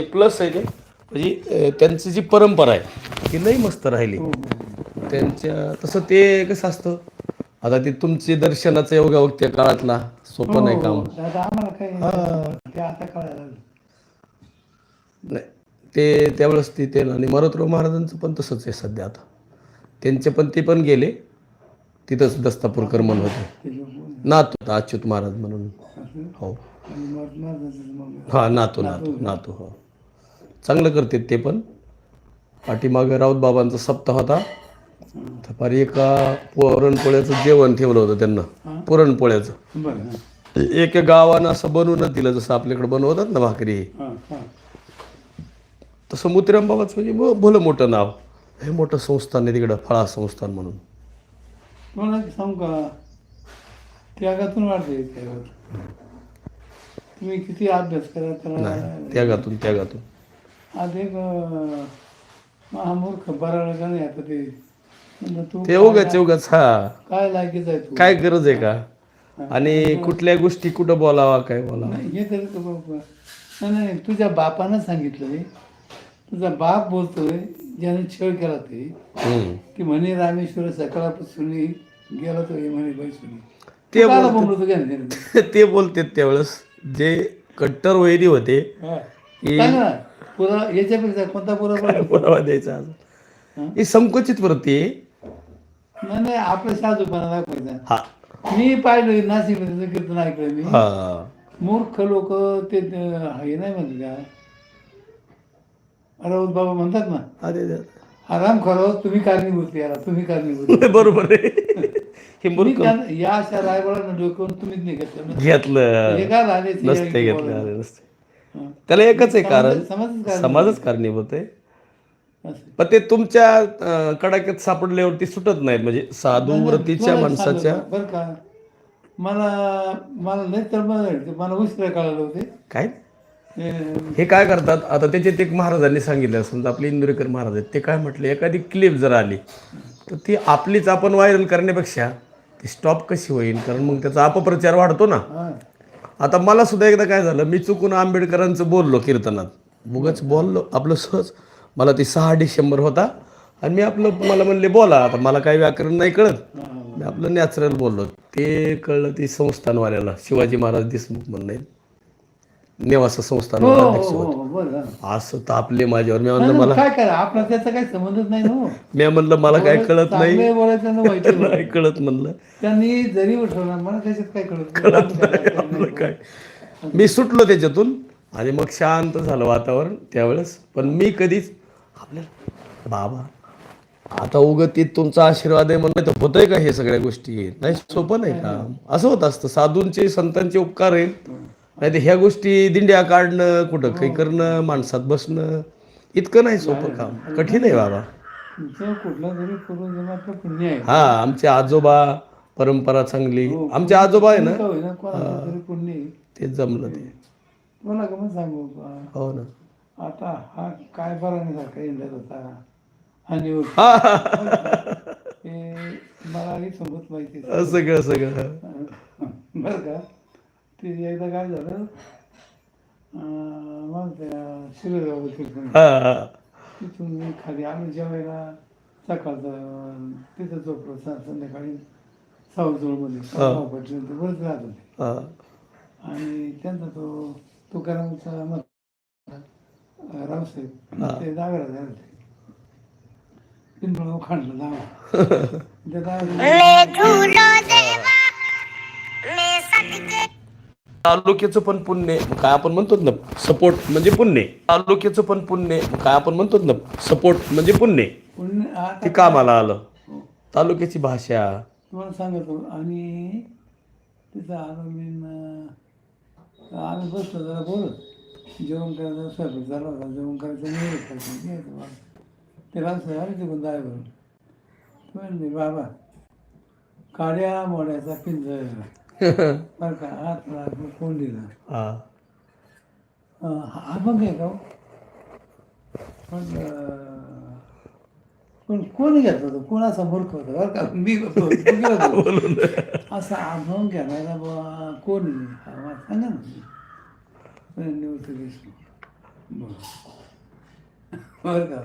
Plus आहे ते. म्हणजे त्यांची जी परंपरा आहे ती लई मस्त राहिली. त्यांच्या तसं ते कसं असतं? आता ते तुमचे दर्शनाचं योगा त्या काळातला. सोपं नाही काम. नाही ते त्यावेळेस ते ते आणि मारुतराव महाराजांचं पण तसंच आहे सध्या आता. त्यांचे पण ते पण गेले. तिथंच दस्तापूरकर म्हणून होते. नातू होता अच्युत महाराज म्हणून. हो. हा नातू नातू. नातू हो. चांगलं करते ते पण. पाठीमागं राऊत बाबांचा सप्ताह होता. दुपारी एका पुरणपोळ्याचं जेवण ठेवलं होतं त्यांना. पुरणपोळ्याचं. एक गावानं असं बनवूनच दिलं जसं आपल्याकडे बनवतात ना भाकरी. तसं मोतीराम बाबाचं म्हणजे भलं मोठं नाव. हे मोठं संस्थान आहे तिकडं फळा संस्थान म्हणून. सांगू का? त्यागातून वाढते तुम्ही किती अभ्यास करा त्यागातून त्यागातून. आज एक अं, महामूर्ख बराळ का नाही आता ते. म्हणलं तू ते उगाच उगाच हा. काय लायकीच आहे तू? काय गरज आहे का? आणि कुठल्या गोष्टी कुठं बोलावा काय बोलावा? नाही हे तरी तू बाबा नाही नाही तुझ्या बापानं सांगितलंय. तुझा बाप बोलतोय ज्याने छळ केला ते. हम्म. की म्हणे रामेश्वर सकाळपासून गेला तो हे म्हणे बैसुनी. ते काला बोलतात. बोलतो का नाही? ते बोलते त्यावेळेस. जे कट्टर वैरी होते की पुरा याच्यापेक्षा कोणता पुरा? बोलावा द्यायचा हं? ही संकुचित वृत्ती. नाही नाही आपला साधूपणा दाखवायचा हा मी पाहिलं नाशिक कीर्तन ऐकलं मी मूर्ख लोक ते हे नाही म्हणते का राऊत बाबा म्हणतात ना अरे. आराम खरं तुम्ही कारणीभूत याला तुम्ही कारणीभूत बरोबर आहे हे या अशा रायबाळांना डोक्यावरून तुम्हीच नाही घेतलं. घेतलं हे घेतलं. त्याला एकच आहे कारण. समाजच कारण. समाजच कारणीभूत आहे. पण ते तुमच्या कडाक्यात सापडल्यावरती सुटत नाहीत म्हणजे साधू व्रतीच्या माणसाच्या बरं का? मला मला नाही तर मला उशिरा कळालं होते. काय? हे काय करतात? आता त्याच्यात एक महाराजांनी सांगितलं समजा आपले इंदुरीकर महाराज आहेत ते काय म्हटले एखादी क्लिप जर आली तर ती आपलीच आपण व्हायरल करण्यापेक्षा ती स्टॉप कशी होईल? कारण मग त्याचा अपप्रचार वाढतो ना. आता मला सुद्धा एकदा काय झालं मी चुकून आंबेडकरांचं बोललो कीर्तनात. मगच बोललो आपलं सहज. मला ती सहा डिसेंबर होता आणि मी आपलं मला म्हणले बोला आता मला काही व्याकरण नाही कळत. मी आपलं नॅचरल बोललो. ते कळलं ती संस्थानवाल्याला शिवाजी महाराज देशमुख म्हणून. नेवासा संस्थान हो हो अध्यक्ष हो होते. हो, बरं. असं तापले माझ्यावर मी म्हणलं नाही, मला काय करा? आपला त्याचा काही संबंधच नाही ना हो. मी म्हणलं मला काय कळत नाही. चांगलं बोलायचं ना वाईट बोलायचं. नाही कळत म्हणलं. त्यांनी जरी उठवला मला त्याच्यात काय कळत नाही. आपलं काय. मी सुटलो त्याच्यातून आणि मग शांत झालं वातावरण त्यावेळेस. पण मी कधीच आपल्याला बाबा आता उगत ते तुमचा आशीर्वाद आहे म्हणलं तर होतंय का हे सगळ्या गोष्टी? नाही सोपं नाही का असं होत असतं. साधूंचे संतांचे उपकार आहेत. नाही तर ह्या गोष्टी दिंड्या काढणं कुठं काही करणं माणसात बसणं इतकं नाही सोपं काम. कठीण आहे बाबा. हा आमचे आजोबा परंपरा चांगली. आमचे आजोबा आहे ना. ते जमलं ते. मला का मग सांगू हो ना. आता हा काय बरा नाही सारखा इंडियात होता? आणि हे. मला सोबत माहिती. सगळं सगळं. बरं का? ते एकदा काय झालं अं, मग त्या शिरोगाव तिथून हा. तिथून मी खाली आम्ही जेवायला सकाळचं तिथं झोपलो स- संध्याकाळी सावपाटीनंतर बरंच राहत होते. हा. आणि त्यांचा तो तुकारामचा मत रावसाहेब ते जागरा झाले होते. पिंपळ खांडलं जागा त्या जागेला- तालुक्याचं पण पुण्य. काय आपण म्हणतो ना सपोर्ट म्हणजे पुण्य. तालुक्याचं पण पुण्य. काय आपण म्हणतो ना सपोर्ट म्हणजे पुण्य ते कामाला आलं तालुक्याची भाषा तुम्हाला सांगतो आणि तिथं आलो मी आम्ही बसलो जरा बोलत जेवण करायचं स्वयंपाक झाला होता जेवण करायचं नाही. ते राहतं आले ते बंद आहे बरं तो म्हणले बाबा काड्या मोड्याचा पिंजर बरं का हातला कोण दिला. हा. अं, हा मग आहे का हो? म्हटलं पण कोण घेतलं होतं? कोणाचा मूर्ख होता? बरं का मी होतो, तू. असा अभंग घ्यायला कोण? हा, मला सांगा ना. पण निवृत्त देशमुख बरं. का.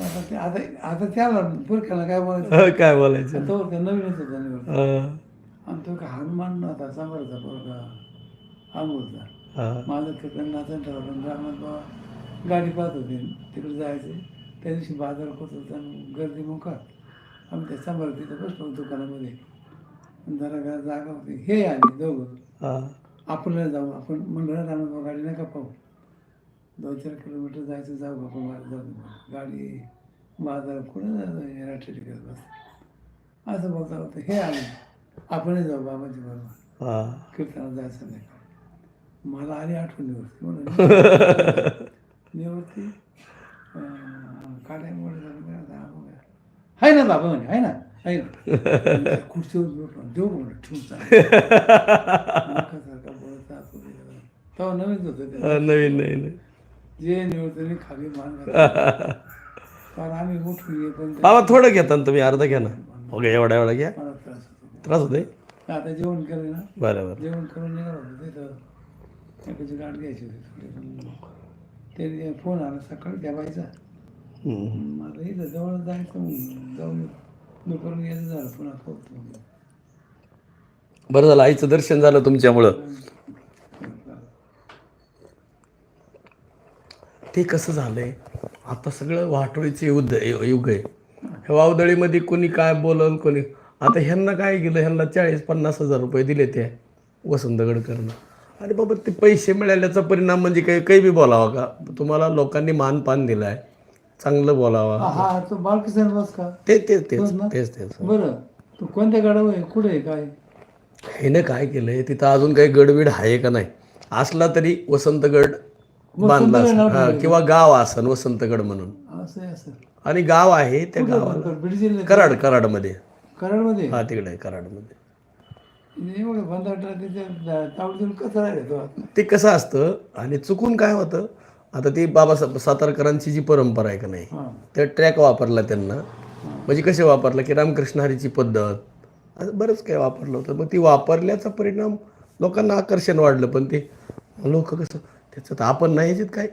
आता ते आता आता त्याला पुरख्याला काय बोलायचं? अं, काय बोलायचं? तो नवीनच होता आणि तो का हनुमान होता समोरचा पोरगा. हा. माझं तिकडं नाचन ठरवलं ग्रामात बाबा गाडी पाहत होती तिकडे जायचे त्या दिवशी बाजार होत होता गर्दी मोकार आम्ही त्या समोर तिथं बसलो दुकानामध्ये. जरा जरा जागा होती. हे आले दोघं. आपल्याला जाऊ. आपण मंडळात आणून गाडी नका पाहू. दोन चार किलोमीटर जायचं जाऊ आपण वाट जाऊ. गाडी बाजार कुठं जायचं? बस असं बघता होतं हे आले. आपणही जाऊ बाबाची बरोबर हा. कीर्तनाला जायचं नाही. मला आली आठवण निवडती म्हणून निवडती काढायमुळे आहे ना बाबा म्हणे आहे ना आहे ना. खुर्चीवर बसलो. देऊ म्हणून ठेवून सारखा बोलत असतो तेव्हा नवीन होतं ते. अं, नवीन नवीन जे निवडतं मी खाली मान घातला. कारण आम्ही उठून ये पण ते- बाबा थोडं घेता ना तुम्ही अर्धा घ्या ना. ओके एवढा एवढा घ्या. मला त्रास होतो. त्रास होते आता जेवण केलं ना बरं बरं जेवण करून निघालो होतो तिथं. एकाची गाठ घ्यायची होती थोडी ते फोन आला सकाळी त्या बाईचा. मला इथं जवळ जायचं मग जाऊन दुपारून यायचं झालं पुन्हा पोहोचतो बरं झालं आईचं दर्शन झालं तुमच्यामुळं. ते कसं झालंय? आता सगळं वाटोळीचे युद्ध युग आहे. वावदळीमध्ये कोणी काय बोलल कोणी आता ह्यांना काय केलं? ह्यांना चाळीस पन्नास हजार रुपये दिले ते वसंत गडकरनं. अरे बाबा ते पैसे मिळाल्याचा परिणाम म्हणजे काही काही बी बोलावा का? तुम्हाला लोकांनी मानपान दिलाय. चांगलं बोलावा. हा तो बालकिशन बस का? ते तेच तेच? तेच तेच. बरं तू कोणत्या गाडावर आहे? कुठे आहे? काय? हिने काय केलंय? तिथं अजून काही गडबीड आहे का नाही? असला तरी वसंतगड बांधला वसंतगड असेल. नाव हा, किंवा गाव असन वसंतगड म्हणून. असं आहे असं आणि गाव आहे त्या गावाला. कराड कराडमध्ये. कराडमध्ये? हा तिकडे कराडमध्ये. एवढं तावडीतून कसं राहिलं तो आत? ते कसं असतं आणि चुकून काय होतं आता ती बाबा सातारकरांची जी परंपरा आहे का नाही हा. त्या ट्रॅक वापरला त्यांना. म्हणजे कसे वापरलं की रामकृष्ण हरीची पद्धत असं बरंच काय वापरलं होतं. मग ती वापरल्याचा परिणाम लोकांना आकर्षण वाढलं पण ते लोक कसं त्याच्यात आपण नाही ह्याच्यात काय.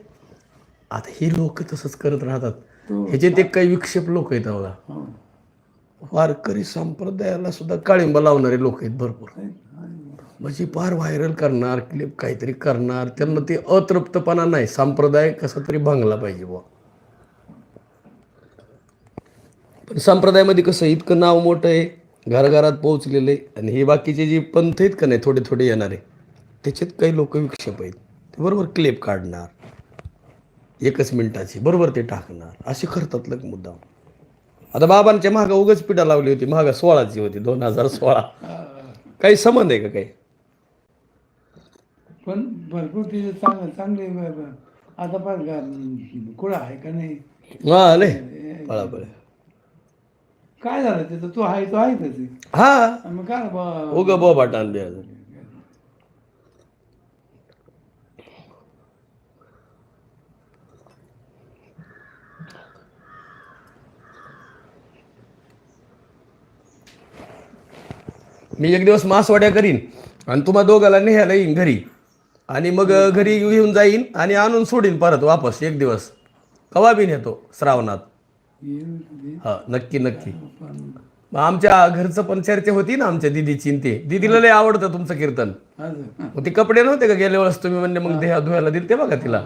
आता ही लोक तसंच करत राहतात. तो ह्याच्यात एक काही विक्षेप लोक आहेत बघा. हा. वारकरी संप्रदायाला सुद्धा काळिंबा लावणारे लोक आहेत भरपूर. म्हणजे फार व्हायरल करणार क्लिप काहीतरी करणार त्यांना ते अतृप्तपणा नाही. संप्रदाय कसा तरी भांगला पाहिजे बुवा. पण संप्रदायामध्ये कसं इतकं नाव मोठं आहे घराघरात पोहोचलेलं आहे आणि हे बाकीचे जे पंथ आहेत का नाही थोडे थोडे येणारे त्याच्यात काही लोक विक्षेप आहेत. ते बरोबर क्लिप काढणार एकच मिनिटाची बरोबर ते टाकणार असे करतात लोक मुद्दाम. आता बाबांच्या मागं उगच पिढा लावली होती मागं सोळाची होती दोन हजार सोळा. काही संबंध आहे का काही? पण भरपूर तिथे चांगलं चांगले आता पण कुठं आहे का नाही? हा आले पळापळ. काय झालं तिथं तू आहे तो आहे त्याचे हा. मग काय बा- उग बोबाट आणले मी एक दिवस मासवाड्या करीन आणि तुम्हा दोघाला नेहायला येईन घरी. आणि मग घरी घेऊन जाईन आणि आणून सोडीन परत वापस एक दिवस. कवा बी नेतो श्रावणात? हा नक्की नक्की. आमच्या घरचं पण चर्चा होती ना आमच्या दिदीची न ते. दिदीला लय आवडतं तुमचं कीर्तन. मग ते कपडे नव्हते का गेल्या वेळेस तुम्ही म्हणजे मग देहा धुवायला दिले ते बघा तिला?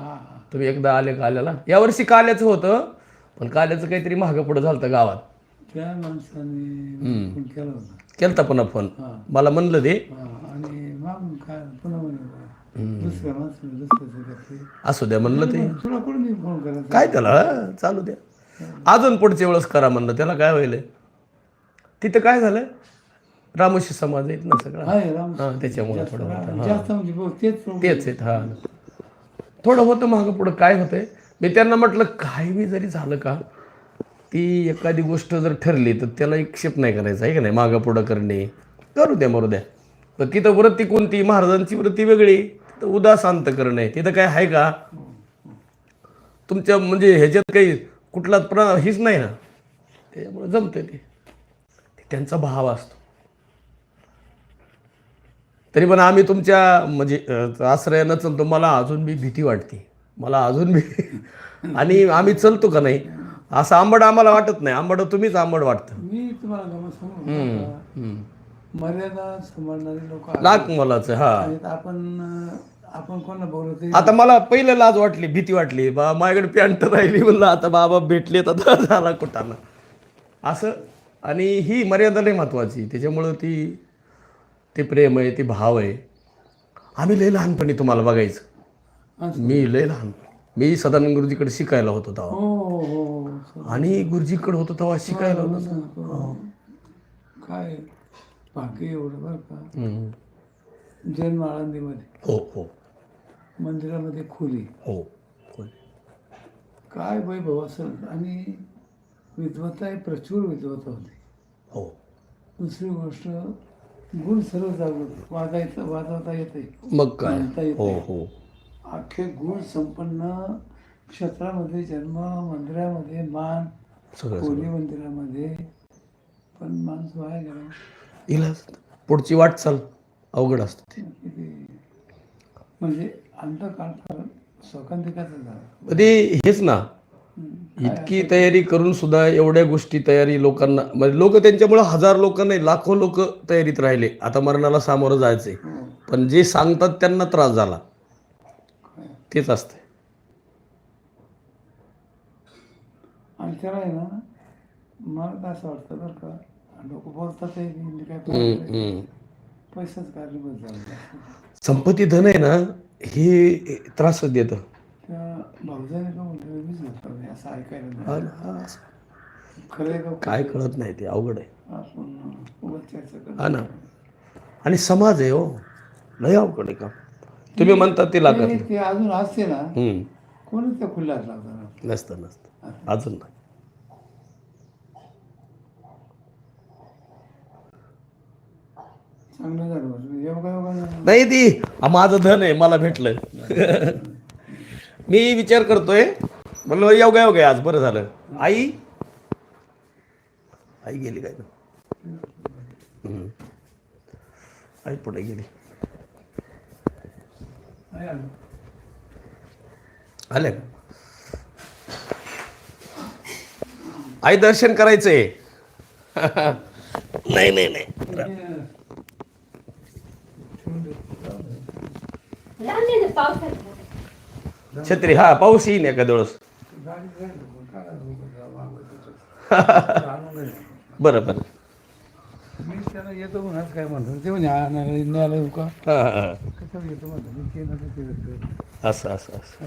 तुम्ही एकदा आले का आल्याला? यावर्षी काल्याचं होतं पण काल्याचं काहीतरी महाग पुढं झालं गावात. त्या माणसाने केलता पुन्हा फोन मला म्हणलं ते आणि मागून काय पुन्हा म्हणे दुसऱ्या माणसाने दुसऱ्याचं घेतले असू द्या म्हणलं ते. तुला कोण मी फोन करायचा? काय त्याला हा, चालू द्या. अजून पुढच्या वेळेस करा म्हणलं त्याला काय व्हायलंय? तिथं काय झालं रामोशी समाज आहेत ना सगळा. आहे राम हा त्याच्यामुळे थोडं होतं. जास्त म्हणजे तेच problem. तेच आहेत हा. थोडं होतं मागं पुढं काय होतंय? मी त्यांना म्हटलं काय बी जरी झालं का ती एखादी गोष्ट जर ठरली तर त्याला एक क्षेप नाही करायचा आहे का नाही? मागं पुढं करणे. करू द्या मरू द्या पण तिथं वृत्ती कोणती? महाराजांची वृत्ती वेगळी. तिथं उदासांत करणे. तिथं काय आहे का? तुमच्या म्हणजे ह्याच्यात काही कुठलाच प्र हीच नाही ना. त्याच्यामुळे जमतं ते. त्यांचा भाव असतो. तरी पण आम्ही तुमच्या म्हणजे आश्रयानं चलतो. मला अजून बी भीती वाटते. मला अजून बी आणि आम्ही चलतो का नाही? असं आंबट आम्हाला वाटत नाही. आंबट तुम्हीच आंबट वाटतं. मी तुम्हाला गमत सांगू. मर्यादा सांभाळणारे लोक लाख मोलाचं हा. आपण आपण कोणाला बोलवते आता मला पहिलं लाज वाटली भीती वाटली. बा माझ्याकडे पॅन्ट राहिली म्हणलं आता बाबा भेटले तर झाला कुठानं? असं. आणि ही मर्यादा लई महत्वाची. त्याच्यामुळं ती ते प्रेम आहे ते भाव आहे. आम्ही लय लहानपणी तुम्हाला बघायचं. मी लय लहान. मी सदानंद गुरुजीकडे शिकायला होतो तेव्हा. हो. आणि गुरुजीकडे होतो तेव्हा शिकायला होतो. हो. काय भाग्य एवढं बरं का? हम्म. जन्म आळंदीमध्ये हो हो. मंदिरामध्ये खोली. हो हो काय वैभव असेल आणि विद्वत्ता ही प्रचूर विद्वत्ता होती. हो. दुसरी गोष्ट गुण सर्व जागृत. वाजायचं वाजवता येते. मग काय. हो हो. अख्खे गुण संपन्न क्षेत्रामध्ये जन्म मंदिरामध्ये मान सगळं मंदिरामध्ये पण माणूस वाया गेला. इलाज पुढची वाटचाल अवघड असते म्हणजे फार झाला. पण ते हेच ना. इतकी तयारी करून सुद्धा एवढ्या गोष्टी तयारी लोकांना म्हणजे लोक त्यांच्यामुळे हजार लोक नाही लाखो लोक तयारीत राहिले. आता मरणाला सामोरं जायचंय. हो. पण जे सांगतात त्यांना त्रास झाला. तेच असते आणि त्याला आहे ना मला तर असं वाटतं बरं का लोक बोलतात काय. पैसाच कारणीभूत झाला. संपत्ती धन आहे ना हे त्रासच देतं. भाऊजाने का म्हणतो मीच घेतला असं ऐकायला. खरं काय कळत नाही ते अवघड आहे. आपण. हा ना. आणि समाज आहे हो लय अवघड आहे का तुम्ही म्हणता ते लागत ते- अजून असते ना हम्म. कोणी त्या खुल्ल्यात लागतात नसतं नसतं. अजून नाही. योगा नाही. नाही ती माझं धन आहे मला भेटलं. मी विचार करतोय म्हणलं योगा योगा आज बरं झालं. आई? आई गेली काय. आई पुढे गेली. आले. का? आई दर्शन करायचंय. नाही नाही नाही. छत्री हा पाऊस येईन एका दिवस. बरं बरं. मी त्याला येतो म्हणून काय म्हणतो. ते म्हणे आणायला न्यायला येऊ का? हा हा, हा येतो म्हणतो? मी केलं तर ते येतं. असं असं असं.